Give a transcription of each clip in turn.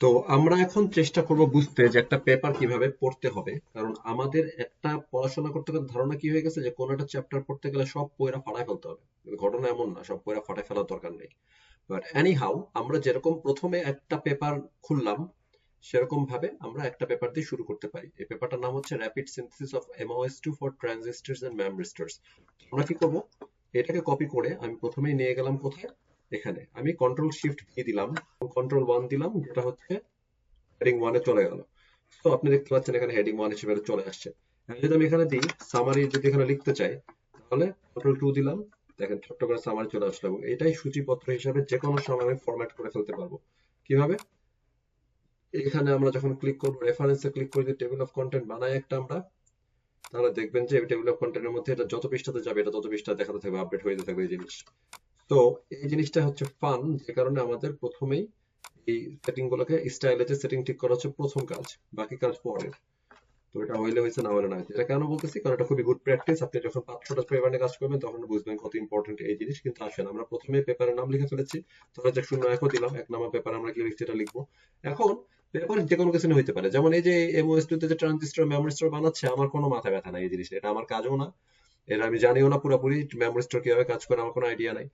তো আমরা এখন চেষ্টা করব বুঝতে যে একটা পেপার কীভাবে পড়তে হবে। কারণ আমাদের একটা পড়াশোনা করতে গেলে ধারণা কি হয়ে গেছে যে কোনো একটা চ্যাপ্টার পড়তে গেলে সব পয়রা ফাটায় ফেলতে হবে। ঘটনা এমন না, সব পয়রা ফাটায় ফেলার দরকার নেই। বাট এনি হাউ আমরা যেরকম প্রথমে একটা পেপার খুললাম সেরকম ভাবে আমরা একটা পেপার দিয়ে শুরু করতে পারি। এই পেপারটার নাম হচ্ছে rapid synthesis of MOS2 for transistors and memristors আমরা কি করব? এটাকে কপি করে আমি প্রথমেই নিয়ে গেলাম কোথায়? এখানে। আমি কন্ট্রোল শিফট দিয়ে দিলাম কন্ট্রোল ওয়ান দিলাম যেটা হচ্ছে হেডিং ওয়ানে চলে গেল। তো আপনি দেখতে পাচ্ছেন এখানে হেডিং ওয়ান হিসেবে চলে আসছে। যদি আমি এখানে দিই সামারি যদি এখানে লিখতে চাই, তাহলে কন্ট্রোল টু দিলাম, দেখেন ছোট্ট করে সামারি চলে আসলো এবং এটাই সূচিপত্র হিসাবে যে কোনো সময় আমি ফরম্যাট করে ফেলতে পারব। কীভাবে? এখানে আমরা যখন ক্লিক করব রেফারেন্সে ক্লিক করে টেবিল অফ কন্টেন্ট বানাই একটা আমরা, তাহলে দেখবেন যে টেবিল অফ কন্টেন্টের মধ্যে এটা যত পৃষ্ঠাতে যাবে, এটা তত পৃষ্ঠা দেখাতে থাকবে আপডেট হয়ে যেতে থাকবে এই জিনিস। তো এই জিনিসটা হচ্ছে ফান যে কারণে আমাদের প্রথমেই এই সেটিং গুলোকে স্টাইলে যে সেটিং ঠিক করা হচ্ছে প্রথম কাজ, বাকি কাজ পরের। তো এটা হইলে হয়েছে, না হলে না এটা কেন বলতেছি? কারণ এটা খুবই গুড প্র্যাকটিস আপনি যখন পাঁচশোটা পেপার নিয়ে কাজ করবেন, তখন বুঝবেন কত ইম্পর্টেন্ট এই জিনিস, কিন্তু আসেন, আমরা প্রথমে পেপারের নাম লিখে ফেলেছি। ধরা যাক শূন্য একও দিলাম, এক নাম্বার পেপার আমরা কি লিখছি এটা লিখব। এখন পেপার যে কোনো কিছু হইতে পারে। যেমন এই যে এমওএস টু যে ট্রানজিস্টর মেমোরিস্টর বানাচ্ছে, আমার কোনো মাথা ব্যথা নাই এই জিনিসটা এটা আমার কাজও না। এটা আমি জানিও না পুরোপুরি মেমোরিস্টর কীভাবে কাজ করে, আমার কোনো আইডিয়া নাই।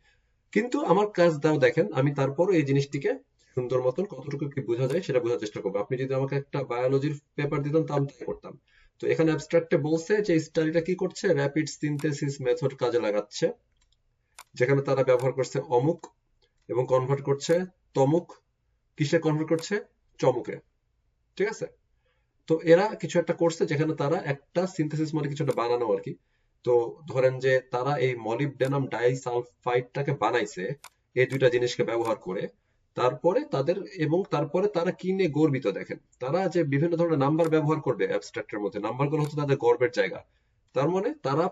কিন্তু আমার কাজ দাও দেখেন, আমি তারপর এই জিনিসটিকে সুন্দর মতন কতটুকু কি বোঝা যায় সেটা বোঝার চেষ্টা করব। আপনি যদি আমাকে একটা বায়োলজির পেপার দিতেন, তাহলে তাই করতাম। তো এখানে অ্যাবস্ট্রাক্টে বলছে যে স্টাডিটা কি করছে? র্যাপিড সিনথেসিস মেথড কাজে লাগাচ্ছে, যেখানে তারা ব্যবহার করছে অমুক এবং কনভার্ট করছে তমুক। কিসে কনভার্ট করছে? চমুকে। ঠিক আছে? তো এরা কিছু একটা করছে যেখানে তারা একটা সিনথেসিস মানে কিছু একটা বানানো আর কি। তো ধরেন যে তারা এই মলিবডেনাম ডাইসালফাইডটাকে বানাইছে, এই দুইটা জিনিসকে ব্যবহার করে, তারপরে তাদের এবং তারপরে তারা কি নিয়ে গর্বিত দেখেন? তারা যে বিভিন্ন ধরনের নাম্বার ব্যবহার করবে অ্যাবস্ট্রাক্টের মধ্যে। নাম্বারগুলো হচ্ছে তাদের গর্বের জায়গা। তার মানে তারা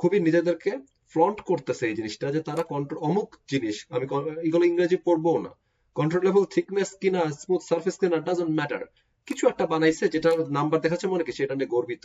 খুবই নিজেদেরকে ফ্লন্ট করতেছে এই জিনিসটা যে তারা কন্ট্রোল অমুক জিনিস, আমি এগুলো ইংরেজি পড়ব না। কন্ট্রোলেবল থিকনেস কিনা স্মুথ সার্ফেস কিনা ডাজন্ট ম্যাটার কিছু একটা বানাইছে যেটা নাম্বার দেখাচ্ছে মনে কিছু সেটা নিয়ে গর্বিত।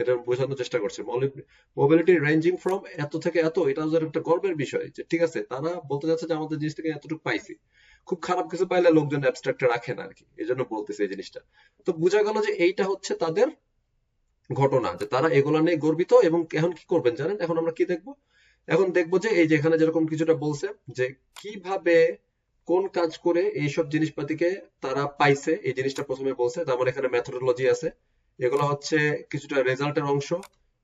এটা বোঝানোর চেষ্টা করছে। মোবিলিটি রেঞ্জিং ফ্রম এত থেকে এত, এটা একটা গর্বের বিষয় যে, ঠিক আছে, তারা বলতে যাচ্ছে যে আমাদের জিনিস থেকে এতটুকু পাইছি। খুব খারাপ কিছু পাইলে লোকজন অ্যাবস্ট্রাক্টে রাখে না আর কি এই জন্য বলতেছে এই জিনিসটা। তো বোঝা গেল যে এইটা হচ্ছে তাদের ঘটনা, যে তারা এগুলা নিয়ে গর্বিত এবং এখন কি করবেন জানেন? এখন আমরা কি দেখব? এখন দেখব যে এই যে এখানে যেরকম কিছুটা বলছে, যে কীভাবে, কোন কাজ করে এইসব জিনিসপাতিকে তারা পাইছে, এই জিনিসটা প্রথমে বলছে। তার মানে এখানে মেথোডোলজি আছে। এগুলো হচ্ছে কিছুটা রেজাল্টের অংশ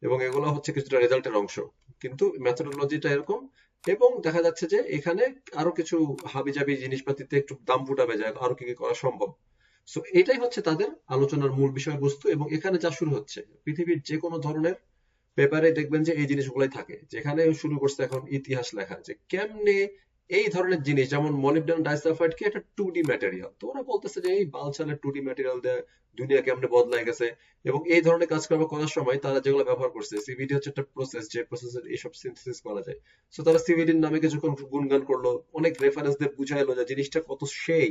এবং এগুলো হচ্ছে কিছুটা রেজাল্টের অংশ। কিন্তু মেথোডোলজিটা এরকম এবং দেখা যাচ্ছে যে এখানে আরও কিছু হাবিজাবি জিনিসপাতিতে একটু দাম ফুটাবে যায় আরও কি কি করা সম্ভব। সো এটাই হচ্ছে তাদের আলোচনার মূল বিষয়বস্তু এবং এখানে যা শুরু হচ্ছে, পৃথিবীর যে কোনো ধরনের পেপারে দেখবেন যে এই জিনিসগুলোই থাকে। যেখানে শুরু করছে এখন ইতিহাস লেখা যে কেমনে এই ধরনের জিনিস, যেমন মলিবডেনাম ডাইসালফাইড কি একটা টু ডি ম্যাটেরিয়াল তো ওরা বলতেছে যে, এই বালছালের টু ডি ম্যাটেরিয়াল দিয়ে দুনিয়া কেমনে বদলাই গেছে। এবং এই ধরনের কাজকর্ম করার সময় তারা যেগুলো ব্যবহার করছে সিভিডি হচ্ছে একটা প্রসেস যে প্রসেসের এইসব সিনথেসিস করা যায়। সো তারা সিভিডির নামে কিছুক্ষণ গুণগান করল, অনেক রেফারেন্স দিয়ে বুঝাইলো যে জিনিসটা কত সেই,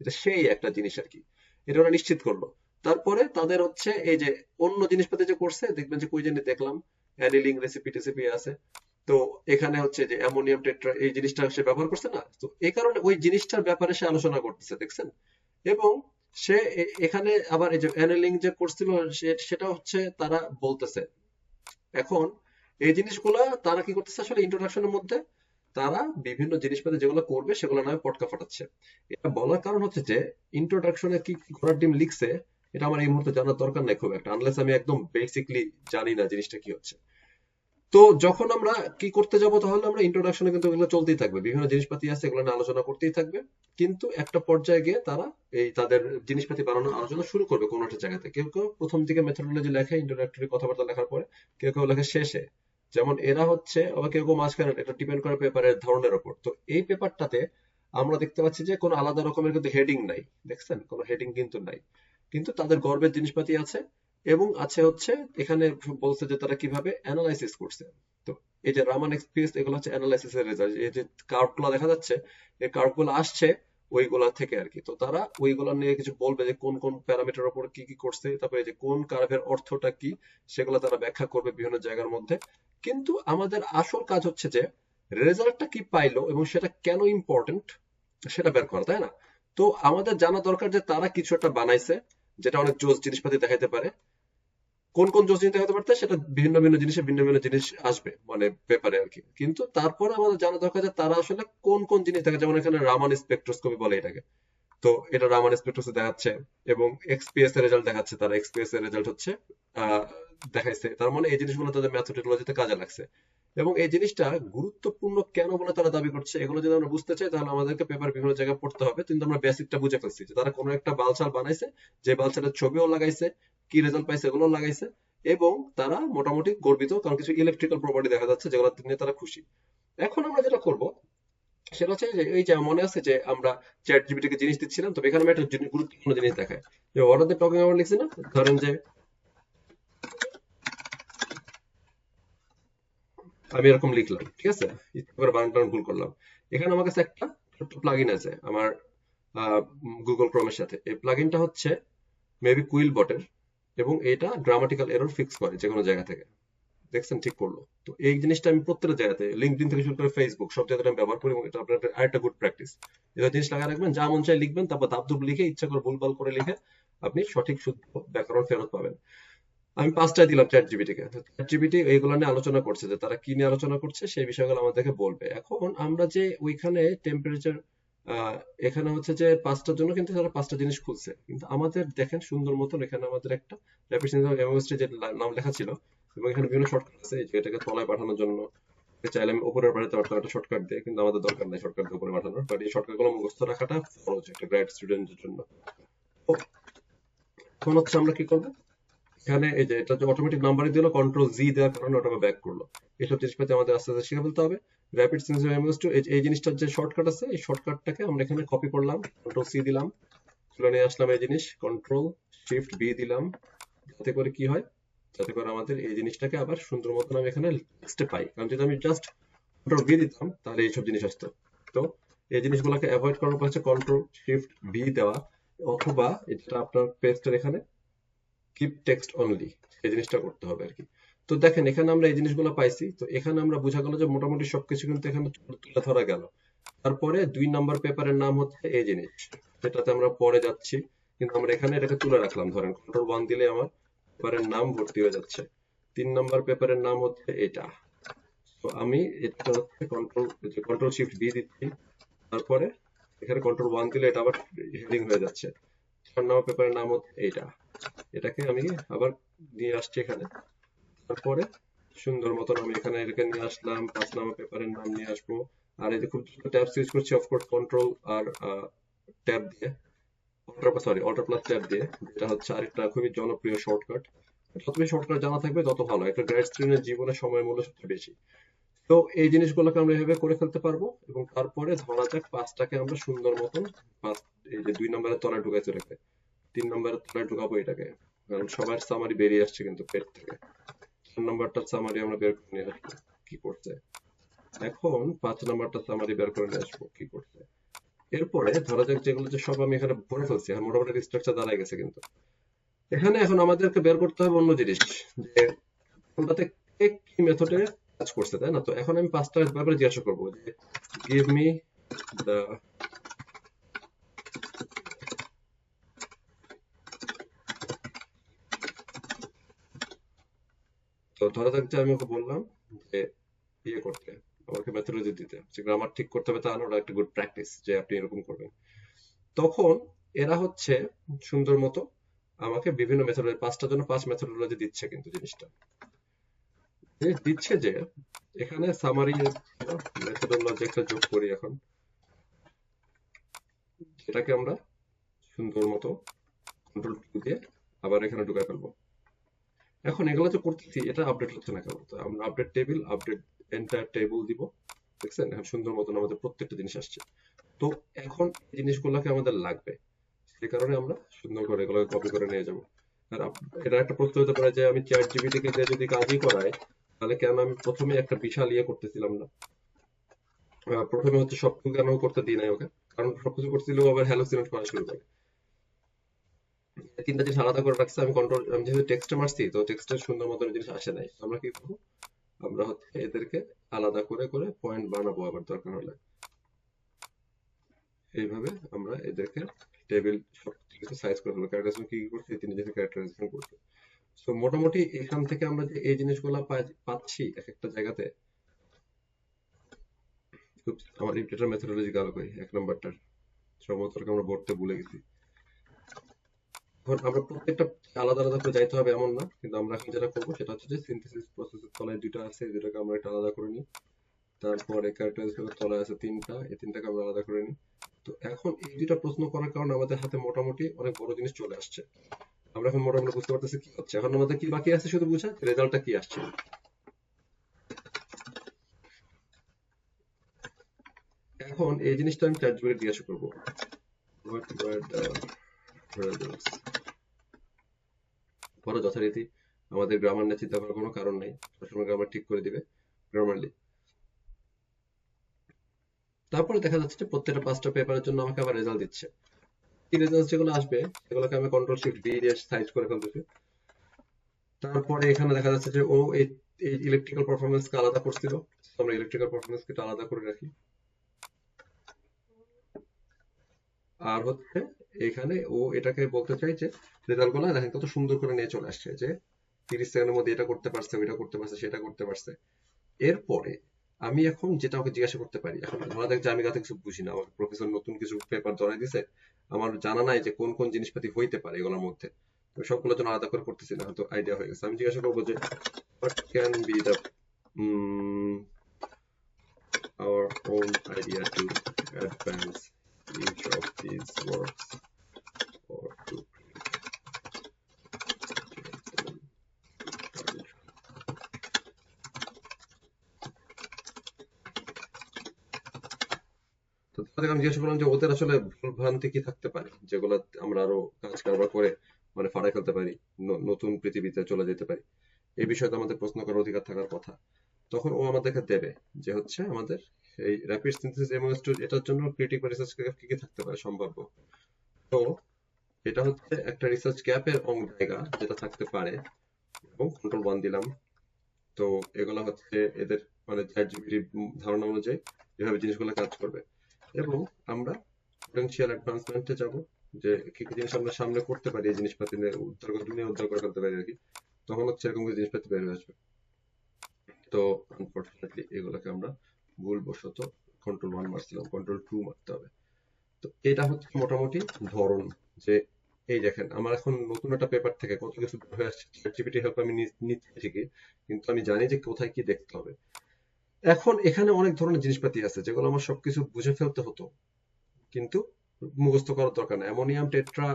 এটা সেই একটা জিনিস আর কি। এটা ওরা নিশ্চিত করল। তারপরে তাদের হচ্ছে এই যে অন্য জিনিসপাতি যে করছে, দেখবেন যে কই জানি দেখলাম অ্যানিলিং রেসিপি টেসিপি আছে। তো এখানে হচ্ছে যে অ্যামোনিয়াম টেট্রা এই জিনিসটা সে ব্যবহার করছে না? তো এই কারণে ওই জিনিসটার ব্যাপারে সে আলোচনা করতেছে, দেখছেন? এবং সে এখানে আবার এই যে অ্যানেলিং যে করছিল সেটা হচ্ছে তারা বলতেছে। এখন এই জিনিসগুলা তারা কি করতেছে আসলে ইন্ট্রোডাকশনের মধ্যে? তারা বিভিন্ন জিনিসপাতি যেগুলো করবে, সেগুলো নামে পটকা ফাটাচ্ছে। এটা বলার কারণ হচ্ছে যে ইন্ট্রোডাকশনে কি ঘোড়ার ডিম লিখছে, এটা আমার এই মুহূর্তে জানার দরকার নাই খুব একটা আনলেস আমি একদম বেসিকলি জানি না জিনিসটা কি হচ্ছে। তো যখন আমরা কি করতে যাব, তাহলে আমরা ইন্ট্রোডাকশনে কিন্তু এগুলো চলতেই থাকবে। বিভিন্ন জিনিসপাতি আছে, এগুলো নিয়ে আলোচনা করতেই থাকবে। কিন্তু একটা পর্যায়ে গিয়ে তারা এই তাদের জিনিসপাতি বানানোর আলোচনা শুরু করবে কোনো একটা জায়গাতে। কেউ কেউ প্রথম দিকে মেথোডোলজি লেখে ইন্ট্রোডাক্টরি কথাবার্তা লেখার পরে কেউ কেউ লেখে শেষে। যেমন এরা হচ্ছে, আবার কেউ কেউ মাঝখানে, এটা ডিপেন্ড করে পেপারের ধরনের উপর। তো এই পেপারটাতে আমরা দেখতে পাচ্ছি যে কোনো আলাদা রকমের কিন্তু হেডিং নাই, দেখছেন? কোনো হেডিং কিন্তু নাই। কিন্তু তাদের গর্বের জিনিসপাতি আছে এবং আছে হচ্ছে, এখানে বলছে যে তারা কীভাবে অ্যানালাইসিস করছে। তো এই যে রামান এক্সপিএস এগুলো হচ্ছে অ্যানালাইসিস এর রেজাল্ট এই যে কার্ভগুলো দেখা যাচ্ছে, এই কার্ভগুলো আসছে ওইগুলা থেকে আর কি তো তারা ওইগুলা নিয়ে কিছু বলবে যে কোন কোন প্যারামিটার উপর কি কি করছে, তারপরে যে কোন কার্ভের অর্থটা কি, সেগুলো তারা ব্যাখ্যা করবে বিভিন্ন জায়গার মধ্যে। কিন্তু আমাদের আসল কাজ হচ্ছে যে রেজাল্টটা কি পাইলো এবং সেটা কেন ইম্পর্টেন্ট সেটা বের করা, তাই না? তো আমাদের জানা দরকার যে তারা কিছু একটা বানাইছে, যেটা অনেক জোস জিনিসপাতি দেখাইতে পারে। কোন কোন জোস জিনিস দেখাতে পারতে সেটা ভিন্ন ভিন্ন জিনিসে ভিন্ন ভিন্ন জিনিস আসবে মানে পেপারে আর কি। কিন্তু তারপরে আমাদের জানা দরকার যে তারা আসলে কোন কোন জিনিস দেখে, যেমন এখানে রামান স্পেকট্রোস্কোপি বলে এটাকে। তো এটা রামান স্পেকট্রোস্কোপি দেখাচ্ছে এবং এক্সপিএস এর রেজাল্ট দেখাচ্ছে, তারা এক্সপিএস এর রেজাল্ট হচ্ছে দেখাইছে। তার মানে এই জিনিসগুলো তাদের মেথোডোলজিতে কাজে লাগছে। এবং এই জিনিসটা গুরুত্বপূর্ণ কেন বলে তারা দাবি করছে, এগুলো যদি আমরা বুঝতে চাই, তাহলে আমাদেরকে পেপার বিভিন্ন জায়গায় পড়তে হবে। কিন্তু আমরা বেসিকটা বুঝে ফেলছি যে তারা কোনো একটা বালছাল বানাইছে, যে বালছালের ছবিও লাগাইছে, কি রেজাল্ট পাইছে এগুলো লাগাইছে, এবং তারা মোটামুটি গর্বিত, কারণ কিছু ইলেকট্রিক্যাল প্রপার্টি দেখা যাচ্ছে যেগুলো নিয়ে তারা খুশি। এখন আমরা যেটা করব, সেটা হচ্ছে যে এই যে মনে আছে যে আমরা চ্যাট জিবিটিকে জিনিস দিচ্ছিলাম তবে এখানে আমি একটা গুরুত্বপূর্ণ জিনিস দেখাই। যে আর টকিং অ্যাবাউট লিখছি না? ধরেন যে আমি এরকম লিখলাম, ঠিক আছে? করে বানান টান ভুল করলাম। এখানে আমার কাছে একটা ছোট্ট প্লাগইন আছে, আমার গুগল ক্রোমের সাথে। এই প্লাগইনটা হচ্ছে মেবি কুইল বটের, এবং এটা গ্রামাটিক্যাল এরর ফিক্স করে যে কোনো জায়গা থেকে। দেখছেন? ঠিক করল। তো এই জিনিসটা আমি প্রত্যেকটা জায়গাতে লিঙ্কডিন থেকে শুরু করে ফেসবুক সব জায়গাতে আমি ব্যবহার করি, এবং এটা আপনার আরেকটা গুড প্র্যাকটিস এটা জিনিস লাগা রাখবেন, যা মন চাই লিখবেন, তারপর দাবদুব লিখে ইচ্ছা করে ভুলভাল করে লিখে আপনি সঠিক শুদ্ধ ব্যাকরণ ফেরত পাবেন। আমি পাঁচটা দিলাম চ্যাট জিবিটিকে চ্যাট জিবিটি এইগুলো নিয়ে আলোচনা করছে যে তারা কি নিয়ে আলোচনা করছে, সেই বিষয়গুলো আমাদেরকে বলবে। এখন আমরা যে ওইখানে টেম্পারেচার এখানে হচ্ছে যে পাঁচটার জন্য কিন্তু তারা পাঁচটা জিনিস খুলছে। কিন্তু আমাদের দেখেন সুন্দর মতন এখানে আমাদের একটা র্যাপিড সেন্সর এমওএসটি যে নাম লেখা ছিল, এবং এখানে বিভিন্ন শর্টকাট আছে। যে এটাকে তলায় পাঠানোর জন্য চাইলে আমি উপরে পাঠাতে পারতাম একটা শর্টকাট দিয়ে, কিন্তু আমাদের দরকার নেই শর্টকাট উপরে পাঠানোর। বাট এই শর্টকাটগুলো মুখস্থ রাখাটা ফরজ একটা গ্রাড স্টুডেন্টের জন্য। এখন হচ্ছে আমরা কি করব? এখানে এই যে এটা যে অটোমেটিক নাম্বারিং দিল কন্ট্রোল জি দেওয়ার কারণে ওটা ব্যাক করল। এইসব জিনিসপাতি আমাদের আস্তে আস্তে শিখে ফেলতে হবে। র্যাপিড সেন্সর এমএস টু এই জিনিসটার যে শর্টকাট আছে, এই শর্টকাটটাকে আমরা এখানে কপি করলাম কন্ট্রোল সি দিলাম, তুলে নিয়ে আসলাম এই জিনিস কন্ট্রোল শিফট বি দিলাম, যাতে করে কি হয়, যাতে করে আমাদের এই জিনিসটাকে আবার সুন্দর মতন আমি এখানে লিস্টে পাই। কারণ যদি আমি জাস্ট কন্ট্রোল বি দিতাম, তাহলে এইসব জিনিস আসতো। তো এই জিনিসগুলোকে অ্যাভয়েড করার হচ্ছে কন্ট্রোল শিফট বি দেওয়া, অথবা এটা আপনার পেজটার এখানে কিপ টেক্সট অনলি এই জিনিসটা করতে হবে আর কি তো দেখেন, এখানে আমরা এই জিনিসগুলো পাইছি। তো এখানে আমরা বোঝা গেল যে মোটামুটি সবকিছু কিন্তু এখানে তুলে ধরা গেল। তারপরে দুই নাম্বার পেপারের নাম হচ্ছে এই জিনিস। সেটাতে আমরা পরে যাচ্ছি। কিন্তু আমরা এখানে এটাকে তুলে রাখলাম, ধরেন কন্ট্রোল ওয়ান দিলে আমার পেপারের নাম ভর্তি হয়ে যাচ্ছে। তিন নাম্বার পেপারের নাম হচ্ছে এটা। তো আমি এটা হচ্ছে কন্ট্রোল কন্ট্রোল শিফট দিয়ে দিচ্ছি। তারপরে এখানে কন্ট্রোল ওয়ান দিলে এটা আবার হেডিং হয়ে যাচ্ছে। পেপারের নাম হচ্ছে এটা এটাকে আমি আবার নিয়ে আসছি এখানে। তারপরে সুন্দর মতন আমি এখানে এটাকে নিয়ে আসলাম, পাঁচ নাম্বার পেপারের নাম নিয়ে আসব। আর এই যে খুব ট্যাব করছি অফকোর্স কন্ট্রোল আর ট্যাব দিয়ে। Alter sorry alter plus tab দিয়ে, যেটা হচ্ছে আরেকটা খুবই জনপ্রিয় শর্টকাট যত বেশি শর্টকাট জানা থাকবে, তত ভালো। একটা গ্র্যাড স্টুডেন্টের জীবনে সময় মূল্য সবচেয়ে বেশি। তো এই জিনিসগুলোকে আমরা এভাবে করে ফেলতে পারব এবং তারপরে ধরা যাক পাঁচটাকে আমরা সুন্দর মতন এই যে দুই নম্বরের তলায় ঢুকাইতে রেখে তিন নম্বরের তলায় ঢুকাবো এটাকে, কারণ সবার সামারি বেরিয়ে আসছে কিন্তু পেট থেকে। চার নম্বরটা সামারি আমরা বের করে নিয়ে আসব, কি করছে? এখন পাঁচ নম্বরটা সামারি বের করে নিয়ে আসব, কি করছে? এরপরে ধরা যাক যেগুলো যে সব আমি এখানে ভরে ফেলছি মোটামুটি স্ট্রাকচার দাঁড়ায় গেছে কিন্তু। এখানে এখন আমাদেরকে বের করতে হবে অন্য জিনিস, যে কোনটাতে কি মেথডে কাজ করছে, তাই না? তো এখন আমি পাঁচটা ব্যাপারে জিজ্ঞাসা করব, যে গিভ মি তো আমি ওকে বললাম যে ইয়ে করতে, আমাকে মেথোডলজি দিতে, যে গ্রামার ঠিক করতে হবে তাহলে ওটা একটা গুড প্র্যাকটিস যে আপনি এরকম করবেন। তখন এরা হচ্ছে সুন্দর মতো আমাকে বিভিন্ন মেথড পাঁচটার জন্য পাঁচ মেথোডলজি দিচ্ছে কিন্তু জিনিসটা। দিচ্ছে যে, এখানে সামারি মেথোডলজি একটা যোগ করি এখন। যেটাকে আমরা সুন্দর মতো কন্ট্রোল দিয়ে আবার এখানে ঢুকাই ফেলব। এখন এগুলো যে করতেছি, এটা আপডেট হচ্ছে না কেন? আমরা update table update enter table দিব। দেখছেন? এখন সুন্দর মতন আমাদের প্রত্যেকটা জিনিস আসছে। তো এখন এই জিনিসগুলোকে আমাদের লাগবে। সে কারণে আমরা সুন্দর করে এগুলো কপি করে নিয়ে যাব। এটা একটা প্রশ্ন হতে পারে যে, আমি চ্যাট জিপিটি কে দিয়ে যদি কাজই করাই তাহলে কেন আমি প্রথমে একটা বিশাল ইয়ে করতেছিলাম না? প্রথমে হচ্ছে সবকিছু কেন করতে দিই নাই ওকে? কারণ সবকিছু করছিল আবার হ্যালোসিনেট করা শুরু করে। তিনটা জিনিস আলাদা করে রাখছে, আমি কন্ট্রোল আমি যেহেতু টেক্সটে মারছি, তো টেক্সটের সুন্দর মতন জিনিস আসে নাই। আমরা কি করব? আমরা হচ্ছে এদেরকে আলাদা করে করে পয়েন্ট বানাবো আবার দরকার হলে। এইভাবে আমরা এদেরকে টেবিল সব সাইজ করে ফেলব। ক্যারেক্টারাইজেশন কি করছি? এই তিন জিনিস ক্যারেক্টারাইজেশন করছি। তো মোটামুটি এখান থেকে আমরা যে এই জিনিসগুলো পাচ্ছি এক একটা জায়গাতে আমার ইন্টারটার মেথোডোলজি গেল কই, এক নম্বরটার। সমতলকে আমরা বলতে ভুলে গেছি। আমরা প্রত্যেকটা আলাদা আলাদা করে যাইতে হবে এমন না, কিন্তু আমরা এখন যেটা করব সেটা হচ্ছে যে সিনথেসিস প্রসেসের তলায় দুটো আছে দুটোকে আমরা একটা আলাদা করে নিই। তারপরে ক্যারেক্টারাইজেশনের তলায় আছে তিনটা, এই তিনটাকে আমরা আলাদা করে নিই। তো এখন এই দুটা প্রশ্ন করার কারণে আমাদের হাতে মোটামুটি অনেক বড় জিনিস চলে আসছে। আমরা এখন মোটামুটি বুঝতে পারতেছি কি হচ্ছে। এখন আমাদের কি বাকি আছে শুধু বুঝা? রেজাল্টটা কি আসছে? এখন এই জিনিসটা আমি চ্যাট জিপিটি জিজ্ঞাসা করব। পরে যথারীতি আমাদের গ্রামার নিয়ে চিন্তা করার কোনো কারণ নেই। সবসময় গ্রামার ঠিক করে দিবে গ্রামারলি তারপরে দেখা যাচ্ছে যে প্রত্যেকটা পাঁচটা পেপারের জন্য আমাকে আবার রেজাল্ট দিচ্ছে। রেজাল্ট যেগুলো আসবে সেগুলোকে আমি কন্ট্রোল শিফট ভি দিয়ে সাইজ করে ফেলতেছি তারপরে এখানে দেখা যাচ্ছে যে ও এই ইলেকট্রিক্যাল পারফরমেন্স কে আলাদা করছিল আমরা ইলেকট্রিক্যাল পারফরমেন্স কে আলাদা করে রাখি। আর হচ্ছে এখানে ও এটাকে বলতে চাই যে রেজাল্টগুলো দেখেন কত সুন্দর করে নিয়ে চলে আসছে যে তিরিশ সেকেন্ডের মধ্যে এটা করতে পারছে, ওইটা করতে পারছে, সেটা করতে পারছে। এরপরে আমি এখন যেটা ওকে জিজ্ঞাসা করতে পারি এখন ধরা যাক যে আমি গাতে কিছু বুঝি না আমার প্রফেসর নতুন কিছু পেপার ধরাই দিছে আমার জানা নাই যে কোন কোন জিনিসপাতি হইতে পারে এগুলোর মধ্যে। তো সবগুলোর জন্য আলাদা করে করতেছি না হয়তো আইডিয়া হয়ে গেছে। আমি জিজ্ঞাসা করব যে can be the um, our own idea to advance each of these works or to তাদের আমি জিজ্ঞাসা করলাম যে ওদের আসলে ভুল ভ্রান্তি কি থাকতে পারে? যেগুলো আমরা আরও কাজ কারবার করে মানে ফাড়াই ফেলতে পারি নতুন পৃথিবীতে চলে যেতে পারি। এই বিষয়ে তো আমাদের প্রশ্ন করার অধিকার থাকার কথা। তখন ও আমাদেরকে দেবে যে হচ্ছে আমাদের এই র্যাপিড সিনথেসিস টু এটার জন্য ক্রিটিক রিসার্চ গ্যাপ কি কি থাকতে পারে সম্ভাব্য। তো এটা হচ্ছে একটা রিসার্চ গ্যাপের অং জায়গা যেটা থাকতে পারে এবং কন্ট্রোল ওয়ান দিলাম। তো এগুলো হচ্ছে এদের মানে ধারণা অনুযায়ী এভাবে জিনিসগুলো কাজ করবে। এবং আমরা পোটেনশিয়াল অ্যাডভান্সমেন্টে যাব। যে কি কি জিনিস আমরা সামনে করতে পারি, এই জিনিসপাতি নিয়ে উদ্ধার করে দুনিয়া উদ্ধার করে ফেলতে পারি আর কি। তখন হচ্ছে এরকম কিছু জিনিসপাতি বের হয়ে আসবে। তো আনফরচুনেটলি এগুলোকে আমরা ভুলবশত কন্ট্রোল ওয়ান মারছিলাম কন্ট্রোল টু মারতে হবে। তো, এটা হচ্ছে মোটামুটি ধরন যে, এই দেখেন, আমার এখন নতুন একটা পেপার থেকে কত কিছু হয়ে আসছে। চ্যাটজিপিটি হেল্প আমি নিচ্ছি ঠিকই, কিন্তু আমি জানি যে কোথায় কি দেখতে হবে। এখন এখানে অনেক ধরনের জিনিসপাতি আছে, যেগুলো আমার সবকিছু বুঝে ফেলতে হতো। কিন্তু মুখস্থ করার দরকার নেই। অ্যামোনিয়াম, টেট্রা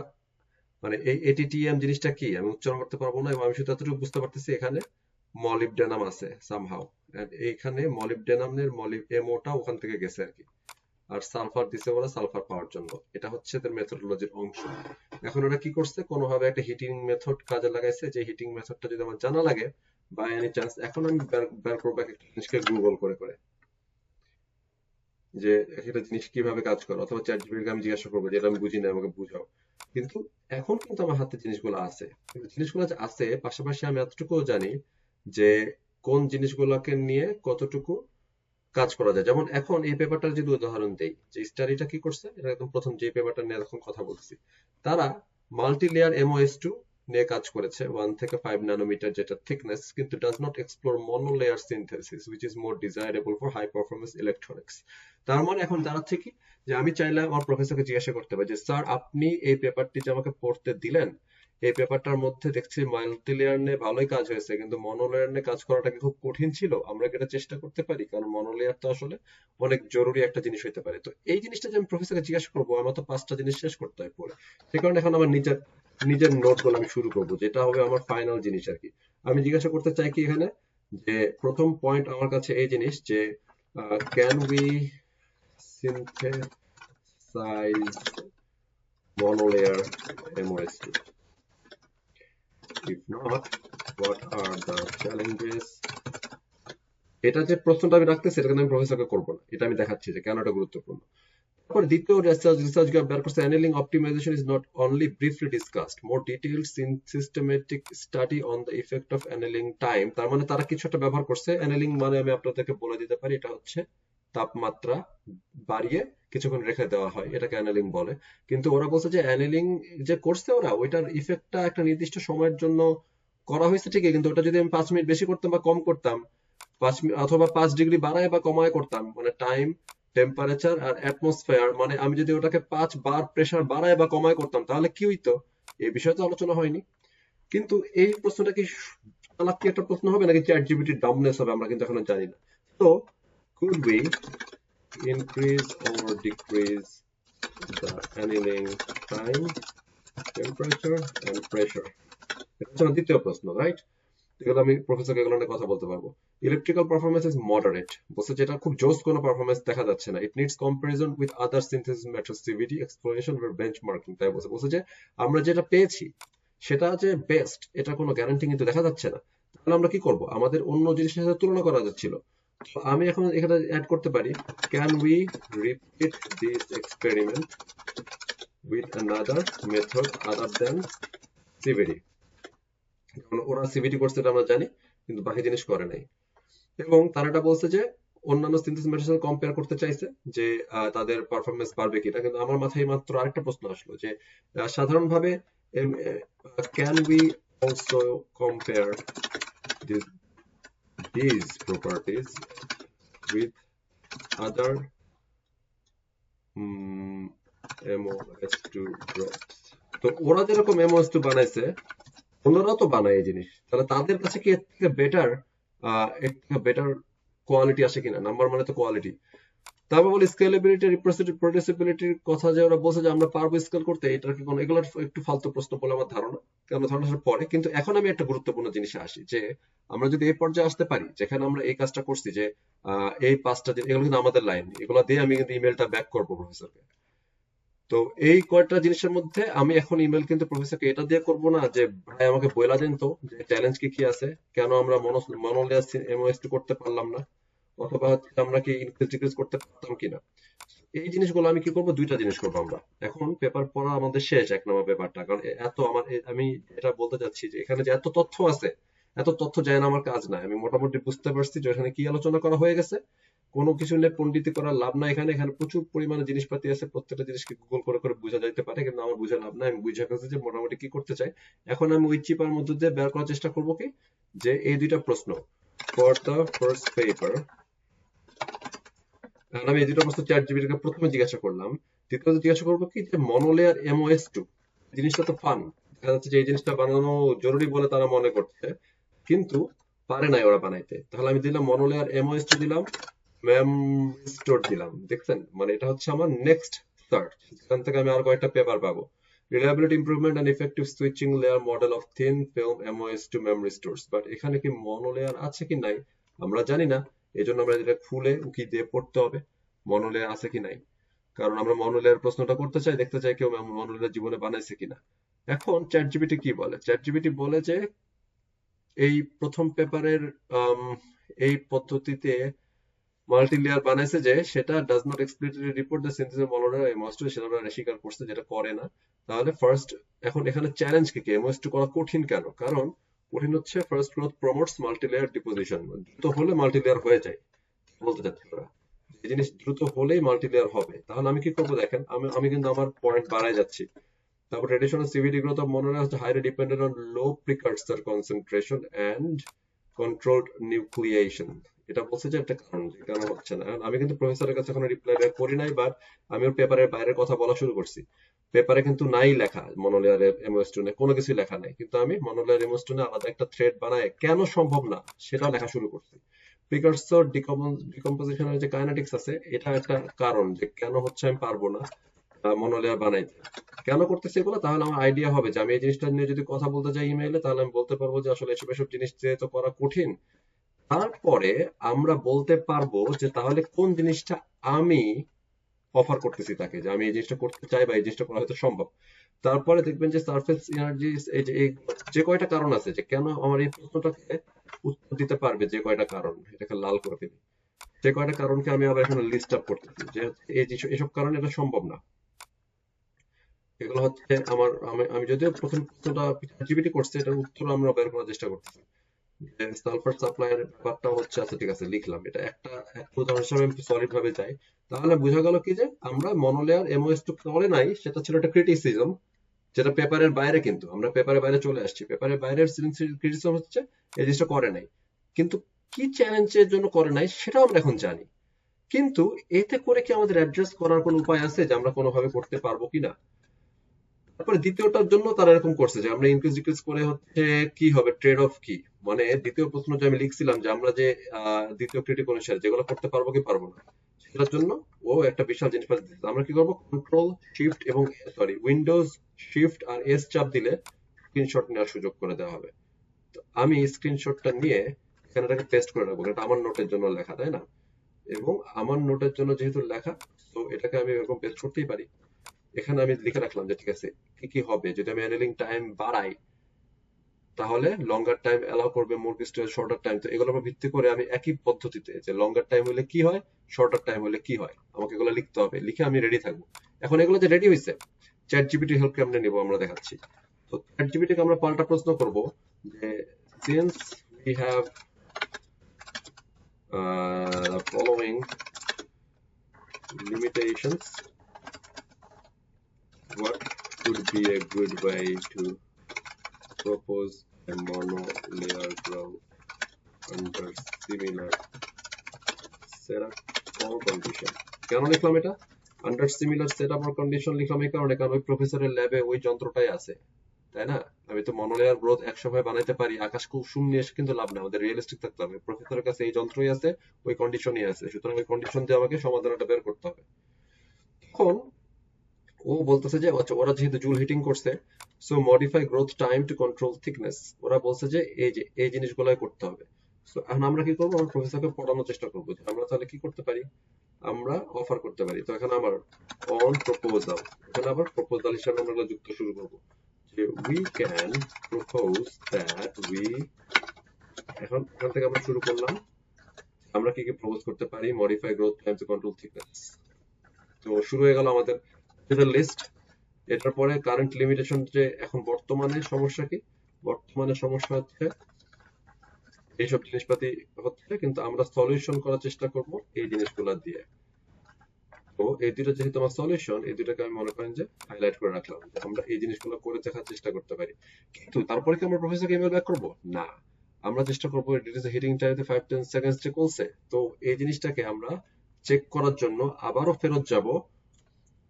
মানে এই এটিটিএম জিনিসটা কি? আমি উচ্চারণ করতে পারব না, এবং আমি শুধু এতটুকু বুঝতে পারতেছি এখানে মলিবডেনাম আছে সামহাও এইখানে মলিবডেনামের মলিব এমওটা ওখান থেকে গেছে আর কি। আর সালফার দিছে ওরা সালফার পাওয়ার জন্য। এটা হচ্ছে এদের মেথডোলজির অংশ। এখন ওরা কি করছে? কোনোভাবে একটা হিটিং মেথড কাজে লাগাইছে। যে হিটিং মেথডটা যদি আমার জানা লাগে বাই এনি চান্স এখন আমি বের করব এক একটা জিনিসকে গুগল করে করে। যে একটা জিনিস কীভাবে কাজ করে, অথবা চ্যাট জিপিটিকে আমি জিজ্ঞাসা করব, যেটা আমি বুঝি না, আমাকে বুঝাও। কিন্তু এখন কিন্তু আমার হাতে জিনিসগুলো আছে। কিন্তু জিনিসগুলো আছে, পাশাপাশি আমি এতটুকুও জানি যে কোন জিনিসগুলোকে নিয়ে কতটুকু কাজ করা যায়। যেমন এখন এই পেপারটার যদি উদাহরণ দেই, যে স্টাডিটা কি করছে? এটা একদম প্রথম যে পেপারটা নিয়ে এখন কথা বলছি তারা মাল্টি লেয়ার এমওএস টু নিয়ে কাজ করেছে ওয়ান থেকে ফাইভ ন্যানোমিটার যেটা থিকনেস কিন্তু does not explore monolayer synthesis which is more desirable for high performance electronics তার মানে এখন দাঁড়াচ্ছে কি? যে আমি চাইলে আমার প্রফেসরকে জিজ্ঞাসা করতে পারি যে স্যার আপনি এই পেপারটি যে আমাকে পড়তে দিলেন, এই পেপারটার মধ্যে দেখছি মাল্টি লেয়ার নিয়ে ভালোই কাজ হয়েছে, কিন্তু মনোলেয়ার নিয়ে কাজ করাটা কি খুব কঠিন ছিল? আমরা কি এটা চেষ্টা করতে পারি? কারণ মনোলেয়ার তো আসলে অনেক জরুরি একটা জিনিস হতে পারে। তো এই জিনিসটা যে আমি প্রফেসরকে জিজ্ঞাসা করব, আমার তো পাঁচটা জিনিস শেষ করতে হয় পরে সে কারণে এখন আমার নিজের নিজের নোট আমি শুরু করব, যেটা হবে আমার ফাইনাল জিনিস আর কি। আমি জিজ্ঞাসা করতে চাই কি এখানে? যে প্রথম পয়েন্ট আমার কাছে এই জিনিস যে can we synthesize monolayer MOS2 if not, what are the challenges? এটা যে প্রশ্নটা আমি রাখতেছি এটা কিন্তু আমি প্রফেসরকে করব না। এটা আমি দেখাচ্ছি যে কেন এটা গুরুত্বপূর্ণ। তারপর দ্বিতীয় কিন্তু ওরা বলছে যে অ্যানেলিং যে করছে ওরা, ওইটার ইফেক্টটা একটা নির্দিষ্ট সময়ের জন্য করা হয়েছে ঠিকই, কিন্তু ওটা যদি আমি পাঁচ মিনিট বেশি করতাম বা কম করতাম, পাঁচ অথবা পাঁচ ডিগ্রি বাড়ায় বা কমায় করতাম মানে টাইম টেম্পারেচার আর অ্যাটমসফেয়ার মানে আমি যদি ওটাকে পাঁচ বার প্রেসার বাড়ায় বা কমায় করতাম, তাহলে কি হইতো? এই বিষয়ে তো আলোচনা হয়নি। কিন্তু এই প্রশ্নটা কি চালাক একটা প্রশ্ন হবে নাকি চ্যাট জিবিটির ডাউননেস হবে আমরা কিন্তু এখনও জানি না। তো could we increase or decrease the annealing time, temperature and pressure? এটা হচ্ছে দ্বিতীয় প্রশ্ন রাইট আমি নিয়ে কথা বলতে পারব। ইলেকট্রিক্যাল পারফরমেন্স ইজ মডারেট বলছে যেটা খুব জোস কোনো পারফরমেন্স দেখা যাচ্ছে না। It needs comparison with other synthesis exploration benchmarking তাই বলছে। বলছে যে আমরা যেটা পেয়েছি, সেটা যে বেস্ট এটা কোনো গ্যারান্টি কিন্তু দেখা যাচ্ছে না। তাহলে আমরা কি করব? আমাদের অন্য জিনিসের সাথে তুলনা করা যাচ্ছিল। আমি এখন এখানে অ্যাড করতে পারি can we repeat this experiment with another method other than CVD ওরা সিভিডি করছে এটা আমরা জানি কিন্তু বাকি জিনিস করে নাই। এবং তারা এটা বলছে যে অন্যান্য সিনথেসিস সাথে কম্পেয়ার করতে চাইছে যে তাদের পারফরমেন্স বাড়বে কিনা। কিন্তু আমার মাথায় মাত্র আরেকটা প্রশ্ন আসলো যে সাধারণভাবে can we also compare these properties with other um, MOS2 drops? তো ওরা যেরকম MOS2 বানাইছে অন্যরাও তো বানায় এই জিনিস। তাহলে তাদের কাছে কি এর থেকে বেটার এর থেকে বেটার কোয়ালিটি আসে কিনা? নাম্বার মানে তো কোয়ালিটি তারপর বলি স্কেলেবিলিটি কথা যে ওরা বলছে যে আমরা পারব স্কেল করতে, এটার কি কোনো এগুলোর একটু ফালতু প্রশ্ন বলে আমার ধারণা কারণ ধারণা পরে, কিন্তু এখন আমি একটা গুরুত্বপূর্ণ জিনিসে আসি যে, আমরা যদি এই পর্যায়ে আসতে পারি, যেখানে আমরা এই কাজটা করছি যে এই পাঁচটা এগুলো কিন্তু আমাদের লাইন এগুলো দিয়ে আমি কিন্তু ইমেলটা ব্যাক করব প্রফেসরকে তো এই কয়েকটা জিনিসের মধ্যে আমি এখন ইমেল কিন্তু প্রফেসরকে এটা দিয়ে করব না যে, ভাই, আমাকে বইলা দেন তো, যে চ্যালেঞ্জ কি কি আছে? কেন আমরা মনোলিয়াস এমওএস করতে পারলাম না? অথবা আমরা কি ইনক্রিজ ডিক্রিজ করতে পারতাম কিনা? এই জিনিসগুলো আমি কি করব? দুইটা জিনিস করব আমরা। এখন পেপার পড়া আমাদের শেষ এক নম্বর পেপারটা কারণ এত আমার আমি এটা বলতে চাচ্ছি যে, এখানে যে এত তথ্য আছে, এত তথ্য যায় না, আমার কাজ নাই। আমি মোটামুটি বুঝতে পারছি যে, এখানে কি আলোচনা করা হয়ে গেছে। কোনো কিছু নিয়ে পণ্ডিতি করার লাভ নাই এখানে। এখানে প্রচুর পরিমাণে জিনিসপাতি আছে, প্রত্যেকটা জিনিসকে গুগল করে করে বোঝা যাইতে পারে, কিন্তু আমার বুঝে লাভ নাই। আমি বুঝে ফেলছি যে মোটামুটি কি করতে চাই। এখন আমি ওই চিপার মধ্যে দিয়ে বের করার চেষ্টা করব কি? যে এই দুইটা প্রশ্ন ফর দ্য ফার্স্ট পেপার আমি এই দুটো প্রশ্ন চ্যাট জিবিটিকে প্রথমে জিজ্ঞাসা করলাম। দ্বিতীয়ত জিজ্ঞাসা করব কি যে মনোলেয়ার এমওএস টু জিনিসটা তো ফান দেখা যাচ্ছে যে এই জিনিসটা বানানো জরুরি বলে তারা মনে করছে, কিন্তু পারে নাই ওরা বানাইতে। তাহলে আমি দিলাম মনোলেয়ার এমওএস টু দিলাম ম্যাম স্টোর দিলাম, দেখছেন? মানে এটা হচ্ছে আমার নেক্সট সার্চ এখান থেকে আমি আর কয়েকটা পেপার পাবো। Reliability improvement and effective switching layer model of thin film MOS to memory stores but এখানে কি মনোলেয়ার আছে কি নাই? আমরা জানি না। এই জন্য আমরা এটা খুলে উকি দিয়ে পড়তে হবে মনোলেয়ার আছে কি নাই? কারণ আমরা মনোলেয়ার প্রশ্নটা করতে চাই, দেখতে চাই কেউ মনোলেয়ার জীবনে বানাইছে কিনা। এখন চ্যাট জিবিটি কি বলে? চ্যাট জিবিটি বলে যে, এই প্রথম পেপারের এই পদ্ধতিতে মাল্টি লেয়ার বানাইছে যে সেটা does not explicitly report the synthesis of monolayer MOS two সেটা ওরা স্বীকার করছে যেটা করে না। তাহলে ফার্স্ট এখন এখানে চ্যালেঞ্জ কি কি? এমওএস টু করা কঠিন কেন? কারণ কঠিন হচ্ছে first growth promotes multi layer deposition দ্রুত হলে মাল্টি লেয়ার হয়ে যায়, বলতে চাচ্ছি ওরা এই জিনিস দ্রুত হলেই মাল্টি লেয়ার হবে। তাহলে আমি কি করব দেখেন? আমি আমি কিন্তু আমার পয়েন্ট বাড়াই যাচ্ছি। তারপর traditional CVD growth of monolayer হচ্ছে highly dependent on low precursor concentration and controlled nucleation এটা বলছে যে একটা কারণ যে কারণ হচ্ছে না। আমি কিন্তু প্রফেসরের কাছে এখনও রিপ্লাই ব্যাক করি নাই বাট আমি ওর পেপারের বাইরের কথা বলা শুরু করছি। পেপারে কিন্তু নাই লেখা মনোলেয়ার এমওএসটুনে কোনো কিছু লেখা নাই। কিন্তু আমি মনোলেয়ার এমওএসটুনে আলাদা একটা থ্রেড বানায়, কেন সম্ভব না সেটা লেখা শুরু করছি। প্রিকার্সর ডিকম্পোজিশনের যে কাইনেটিক্স আছে, এটা একটা কারণ যে কেন হচ্ছে আমি পারব না মনোলেয়ার বানাইতে। কেন করতেছি এগুলো? তাহলে আমার আইডিয়া হবে যে আমি এই জিনিসটা নিয়ে যদি কথা বলতে চাই ইমেইলে তাহলে আমি বলতে পারব যে আসলে এসব এসব জিনিস তো করা কঠিন তারপরে আমরা বলতে পারব যে তাহলে কোন জিনিসটা আমি অফার করতেছি তাকে, যে আমি এই জিনিসটা করতে চাই বা এই জিনিসটা করা হয়তো সম্ভব। তারপরে দেখবেন যে সারফেস এনার্জি এই যে যে কয়টা কারণ আছে, যে কেন আমার এই প্রশ্নটাকে উত্তর দিতে পারবে যে কয়টা কারণ, এটাকে লাল করে দিবি। যে কয়টা কারণকে আমি আবার এখানে লিস্ট আপ করতেছি, যে এই এসব কারণে এটা সম্ভব না। এগুলো হচ্ছে আমার, আমি যদিও প্রথম প্রশ্নটা জিবিটি করছি, এটার উত্তর আমরা বের করার চেষ্টা করতেছি। সালফার সাপ্লাইয়ের ব্যাপারটা হচ্ছে আচ্ছা ঠিক আছে, লিখলাম। এটা একটা উদাহরণ হিসেবে আমি সলিড ভাবে যাই তাহলে বোঝা গেল কি যে, আমরা মনোলেয়ার এমওএস টু করে নাই, সেটা ছিল একটা ক্রিটিসিজম যেটা পেপারের বাইরে কিন্তু, আমরা পেপারের বাইরে চলে আসছি। পেপারের বাইরের ক্রিটিসিজম হচ্ছে, এই জিনিসটা করে নাই। কিন্তু কি চ্যালেঞ্জের জন্য করে নাই, সেটাও আমরা এখন জানি। কিন্তু এতে করে কি আমাদের অ্যাড্রেস করার কোনো উপায় আছে, যে আমরা কোনোভাবে করতে পারব কিনা তারপরে দ্বিতীয়টার জন্য তারা এরকম করছে যে, আমরা ইনক্রিজ ডিক্রিজ করে হচ্ছে, কি হবে ট্রেড অফ কি? মানে দ্বিতীয় প্রশ্ন যে আমি লিখছিলাম যে আমরা যে দ্বিতীয় ক্রিটিক অনুসারে যেগুলো করতে পারব কি পারব না, সেটার জন্য ও একটা বিশাল জিনিস পাঠিয়ে দিচ্ছে আমরা কি করব? কন্ট্রোল শিফট এবং সরি উইন্ডোজ শিফট আর এস চাপ দিলে স্ক্রিনশট নেওয়ার সুযোগ করে দেওয়া হবে। আমি স্ক্রিনশটটা নিয়ে এখানে এটাকে পেস্ট করে রাখব, এটা আমার নোটের জন্য লেখা, তাই না? এবং আমার নোটের জন্য যেহেতু লেখা তো এটাকে আমি এরকম পেস্ট করতেই পারি। এখানে আমি লিখে রাখলাম যে ঠিক আছে, কি কি হবে? যদি আমি অ্যানেলিং টাইম বাড়াই তাহলে লঙ্গার টাইম এলাও করবে মোরগেজ টু শর্টার টাইম তো। এগুলোর উপর ভিত্তি করে আমি একই পদ্ধতিতে যে লঙ্গার টাইম হলে কি হয় শর্টার টাইম হলে কি হয়, আমাকে এগুলো লিখতে হবে। লিখে আমি রেডি থাকব। এখন এগুলো যে রেডি হয়েছে চ্যাট জিপিটি হেল্প কেমনে নিব আমরা দেখাচ্ছি। তো চ্যাট জিপিটি কে আমরা পাল্টা প্রশ্ন করব যে since we have the following limitations, what could be a good way to propose a monolayer grow under, similar. Setup or condition কেন লিখলাম এটা under similar setup or condition লিখলাম এই কারণে কারণ ওই প্রফেসরের ল্যাবে ওই যন্ত্রটাই আছে তাই না আমি তো মনোলেয়ার গ্রোথ একশো ভাবে বানাইতে পারি আকাশ খুব শূন্য এসে কিন্তু লাভ না আমাদের রিয়েলিস্টিক থাকতে হবে প্রফেসরের কাছে এই যন্ত্রই আছে ওই কন্ডিশনই আছে সুতরাং ওই কন্ডিশন দিয়ে আমাকে সমাধানটা বের করতে হবে এখন ও বলতেছে যে আচ্ছা ওরা যেহেতু জুল হিটিং করছে so modify growth time to control thickness ওরা বলছে যে, এই যে, এই জিনিসগুলাই করতে হবে। সো এখন আমরা কি করব? আমরা প্রফেসরকে পড়ানোর চেষ্টা করব আমরা তাহলে কি করতে পারি? আমরা অফার করতে পারি। তো এখানে আমার অন প্রপোজাল এখানে আবার প্রপোজাল হিসাবে আমরা যুক্ত শুরু করব। যে we can propose that we এখন, এখান থেকে আমরা শুরু করলাম। আমরা কি কি প্রপোজ করতে পারি? Modify growth time to control thickness তো শুরু হয়ে গেল আমাদের লিস্ট এটার পরে কারেন্ট লিমিটেশন যে এখন বর্তমানে সমস্যা কি? বর্তমানে সমস্যা হচ্ছে এইসব জিনিসপাতি হচ্ছে, কিন্তু আমরা সলিউশন করার চেষ্টা করব এই জিনিসগুলো দিয়ে। তো এই দুটো যেহেতু আমার সলিউশন এই দুটাকে আমি মনে করেন যে হাইলাইট করে রাখলাম, যে আমরা এই জিনিসগুলো করে দেখার চেষ্টা করতে পারি। কিন্তু তারপরে কি আমরা প্রফেসরকে ইমেল ব্যাক করব? না। আমরা চেষ্টা করব heating time five ten seconds check করছে তো এই জিনিসটাকে আমরা চেক করার জন্য আবারও ফেরত যাব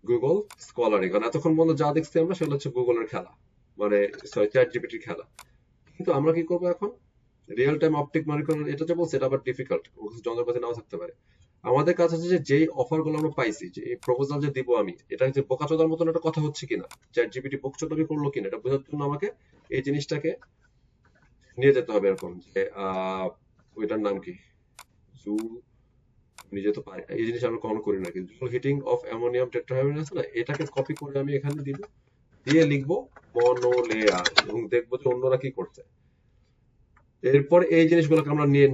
গুগল স্কলারে কারণ এতক্ষণ পর্যন্ত যা দেখছি আমরা, সেগুলো হচ্ছে গুগলের খেলা। মানে সরি চ্যাট জিপিটির খেলা। কিন্তু আমরা কি করব এখন? রিয়েল টাইম অপটিক মনিটর এটা যে বলছে, এটা আবার ডিফিকাল্ট যন্ত্রপাতি নাও থাকতে পারে। আমাদের কাছে হচ্ছে যে, যেই অফারগুলো আমরা পাইছি, যে এই প্রপোজাল যে দিব আমি, এটা যে বোকাচোদার মতন একটা কথা হচ্ছে কিনা? চ্যাট জিপিটি বকচোদামি করল কিনা? এটা বোঝার জন্য আমাকে এই জিনিসটাকে নিয়ে যেতে হবে এরকম যে, আহ, ওইটার নাম কি? জু নিজে তো পারি এই জিনিস আমরা কখনো করি না, কিন্তু হিটিং অফ অ্যামোনিয়াম টেট্রাহাইড্রেট আছে না, এটাকে কপি করে আমি এখানে দিব, দিয়ে লিখব মনোলেয়ার এবং দেখব যে অন্যরা কি করছে। এরপর এই জিনিসগুলোকে আমরা নিয়ে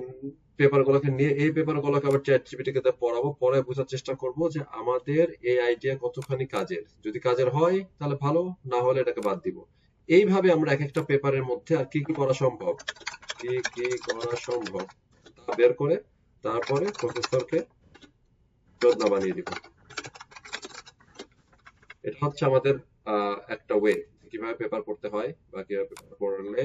পেপার গুলোকে নিয়ে এই পেপার গুলোকে আবার চ্যাট জিপিটিকে পড়াবো পরে বোঝার চেষ্টা করব যে আমাদের এই আইডিয়া কতখানি কাজের। যদি কাজের হয়, তাহলে ভালো, না হলে এটাকে বাদ দিব। এইভাবে আমরা এক একটা পেপারের মধ্যে আর কি কি করা সম্ভব? কি কি করা সম্ভব? তা বের করে তারপরে প্রফেসরকে যোদ্ধা বানিয়ে দিব। এটা হচ্ছে আমাদের একটা ওয়ে কীভাবে পেপার পড়তে হয় বা কীভাবে পড়লে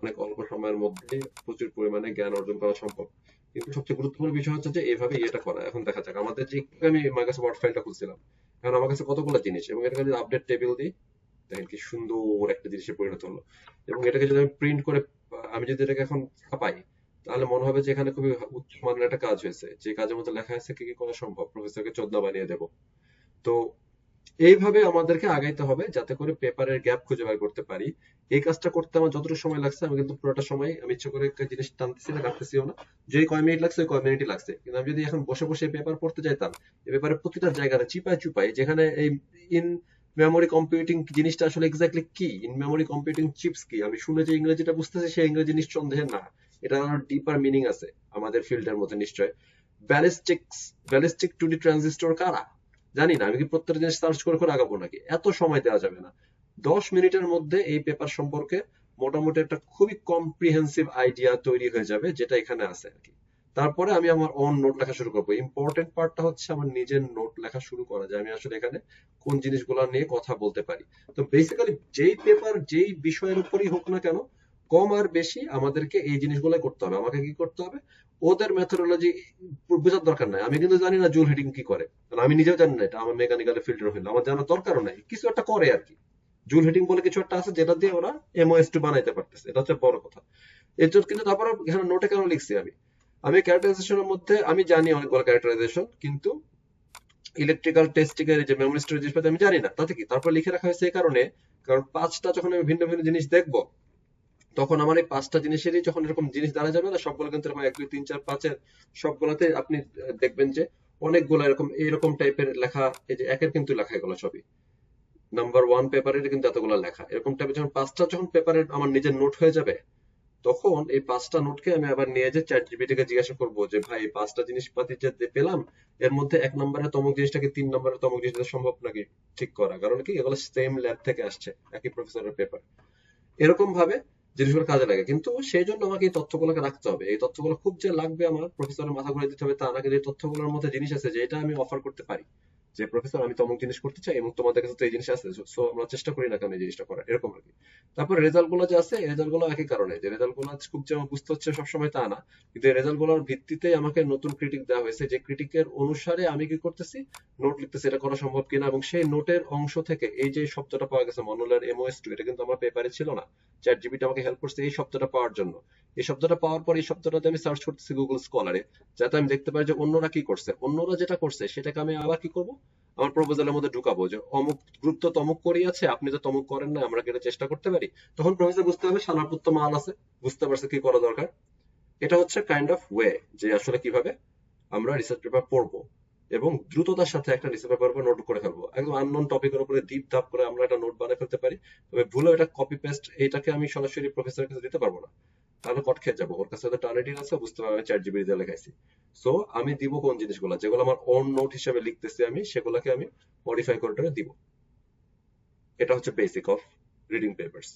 অনেক অল্প সময়ের মধ্যে প্রচুর পরিমাণে জ্ঞান অর্জন করা সম্ভব। কিন্তু সবচেয়ে গুরুত্বপূর্ণ বিষয় হচ্ছে যে এইভাবে এটা করা। এখন দেখা যাক, আমাদের যে আমি আমার কাছে ওয়ার্ড ফাইলটা খুলছিলাম, এখন আমার কাছে কতগুলো জিনিস এবং এটাকে যদি আপডেট টেবিল দিই, দেখেন কি সুন্দর একটা জিনিসে পরিণত হলো। এবং এটাকে যদি আমি প্রিন্ট করে, আমি যদি এটাকে এখন ছাপাই তাহলে মনে হবে যে এখানে খুবই উচ্চ মানের একটা কাজ হয়েছে। যে কাজের মধ্যে লেখা আছে কি কি করা সম্ভব? প্রফেসরকে চোদনা বানিয়ে দেব। তো এইভাবে আমাদেরকে আগাইতে হবে যাতে করে পেপারের গ্যাপ খুঁজে বের করতে পারি। এই কাজটা করতে আমার যতটুকু সময় লাগছে, আমি কিন্তু পুরোটা সময়, আমি ইচ্ছে করে একটা জিনিস টানতেছি না, কাটতেছিও না। যে কয় মিনিট লাগছে, ওই কয় মিনিটই লাগছে। কিন্তু আমি যদি এখন বসে বসে পেপার পড়তে চাইতাম এই পেপারের প্রতিটা জায়গাতে চিপায় চুপাই যেখানে এই ইন মেমোরি কম্পিউটিং জিনিসটা আসলে এক্স্যাক্টলি কি? ইন মেমোরি কম্পিউটিং চিপস কি? আমি শুনে যে ইংরেজিটা বুঝতেছি, সেই ইংরেজি নিঃসন্দেহে না। এটা আরও ডিপার মিনিং আছে আমাদের ফিল্ডের মধ্যে নিশ্চয়। Ballistics ballistic two D transistor কারা? জানি না, আমি কি প্রত্যেকটা জিনিস সার্চ করে করে আগাবো নাকি? এত সময় দেওয়া যাবে না। দশ মিনিটের মধ্যে এই পেপার সম্পর্কে মোটামুটি একটা খুবই কম্প্রিহেন্সিভ আইডিয়া তৈরি হয়ে যাবে, যেটা এখানে আছে আর কি। তারপরে আমি আমার অন নোট লেখা শুরু করব। ইম্পর্টেন্ট পার্টটা হচ্ছে আমার নিজের নোট লেখা শুরু করা, যে আমি আসলে এখানে কোন জিনিসগুলো নিয়ে কথা বলতে পারি। তো বেসিক্যালি যেই পেপার যেই বিষয়ের উপরই হোক না কেন কম আর বেশি আমাদেরকে এই জিনিসগুলো করতে হবে। আমাকে কি করতে হবে? ওদের মেথোডোলজি বোঝার দরকার নাই। আমি কিন্তু জানি না জুল হিটিং কি করে। আমি নিজেও জানি না এটা। আমার মেকানিক্যাল ফিল্ডের হইল। আমার জানার দরকারও নাই। কিছু একটা করে আর কি। জুল হিটিং বলে কিছু একটা আছে যেটা দিয়ে ওরা এমওএস টু বানাইতে পারতেছে। এটা হচ্ছে বড় কথা। এর জন্য কিন্তু তারপর এখানে নোটে কেন লিখছি আমি? আমি ক্যারেক্টারাইজেশনের মধ্যে আমি জানি অনেকগুলো ক্যারেক্টারাইজেশন কিন্তু ইলেকট্রিক্যাল টেস্টিংয়ের যে মেমোরি স্টোরেজ আমি জানি না। তাতে কি? তারপর লিখে রাখা হয়েছে এই কারণে। কারণ পাঁচটা যখন আমি ভিন্ন ভিন্ন জিনিস দেখব তখন আমার এই পাঁচটা জিনিসেরই যখন এরকম জিনিস দাঁড়া যাবে না সবগুলো কিন্তু এরকম এক, দুই, তিন, চার, পাঁচের সবগুলোতে আপনি দেখবেন যে অনেকগুলো এরকম এরকম টাইপের লেখা, এই যে একের কিন্তু লেখা এগুলো সবই। নাম্বার ওয়ান পেপারের কিন্তু এতগুলো লেখা। এরকম টাইপের যখন পাঁচটা যখন পেপারের আমার নিজের নোট হয়ে যাবে, তখন এই পাঁচটা নোটকে আমি আবার নিয়ে যে চ্যাট জিপিটি কে জিজ্ঞাসা করব যে, ভাই, এই পাঁচটা জিনিসপাতি যে পেলাম, এর মধ্যে এক নম্বরে তমুক জিনিসটাকে তিন নম্বরে তমুক জিনিসটা সম্ভব নাকি ঠিক করা? কারণ কি, এগুলো সেম ল্যাব থেকে আসছে, একই প্রফেসরের পেপার এরকম ভাবে জিনিসগুলো কাজে লাগে। কিন্তু সেই জন্য আমাকে এই তথ্যগুলোকে রাখতে হবে। এই তথ্যগুলো খুব যে লাগবে আমার, প্রফেসরের মাথা ঘুরে দিতে হবে, তার না কিন্তু এই তথ্যগুলোর মধ্যে জিনিস আছে, যেটা আমি অফার করতে পারি। যে, প্রফেসর, আমি তমুক জিনিস করতে চাই এবং তোমাদের কাছে তো এই জিনিস আছে সো আমরা চেষ্টা করি না কেন এই জিনিসটা করার? এরকম আর কি। তারপর রেজাল্টগুলো যে আছে রেজাল্টগুলো একই কারণে, যে রেজাল্টগুলো খুব যে আমার বুঝতে হচ্ছে সবসময় তা না, কিন্তু এই রেজাল্টগুলোর ভিত্তিতে আমাকে নতুন ক্রিটিক দেওয়া হয়েছে, যে ক্রিটিকের অনুসারে আমি কি করতেছি নোট লিখতেছি, এটা করা সম্ভব কিনা, এবং সেই নোটের অংশ থেকে এই যে শব্দটা পাওয়া গেছে, মনোলের এমওএস টু এটা কিন্তু আমার পেপারে ছিল না। চ্যাট জিপিটি আমাকে হেল্প করছে এই শব্দটা পাওয়ার জন্য। এই শব্দটা পাওয়ার পর এই শব্দটাতে আমি সার্চ করতেছি গুগল স্কলারে যাতে আমি দেখতে পাই যে অন্যরা কি করছে। অন্যরা যেটা করছে, সেটাকে আমি আবার কি করব? আমার প্রপোজালের মধ্যে ঢুকাবো যে অমুক গ্রুপ তো তমুক করি আছে, আপনি তো তমুক করেন না আমরা এটা চেষ্টা করতে পারি? তখন প্রফেসর বুঝতে হবে সালারপুত্র মাল আছে, বুঝতে পারছে কি করা দরকার। এটা হচ্ছে কাইন্ড অফ ওয়ে যে আসলে কীভাবে আমরা রিসার্চ পেপার পড়ব এবং দ্রুততার সাথে একটা রিসার্চ পেপার উপর নোট করে ফেলব। একদম আননোন টপিকের উপরে ডিপ ধাপ করে আমরা একটা নোট বানিয়ে ফেলতে পারি, তবে ভুলেও এটা কপি পেস্ট এটাকে আমি সরাসরি প্রফেসরের কাছে দিতে পারব না। তাহলে কট খেয়ে যাব। ওর কাছে তো টার্নেটিভ আছে বুঝতে পারবে চ্যাট জিবি দিয়ে লেখাইছি। সো আমি দিব কোন জিনিসগুলো? যেগুলো আমার অন নোট হিসেবে লিখতেছি আমি, সেগুলোকে আমি মডিফাই করে দিব। এটা হচ্ছে বেসিক অফ রিডিং পেপারস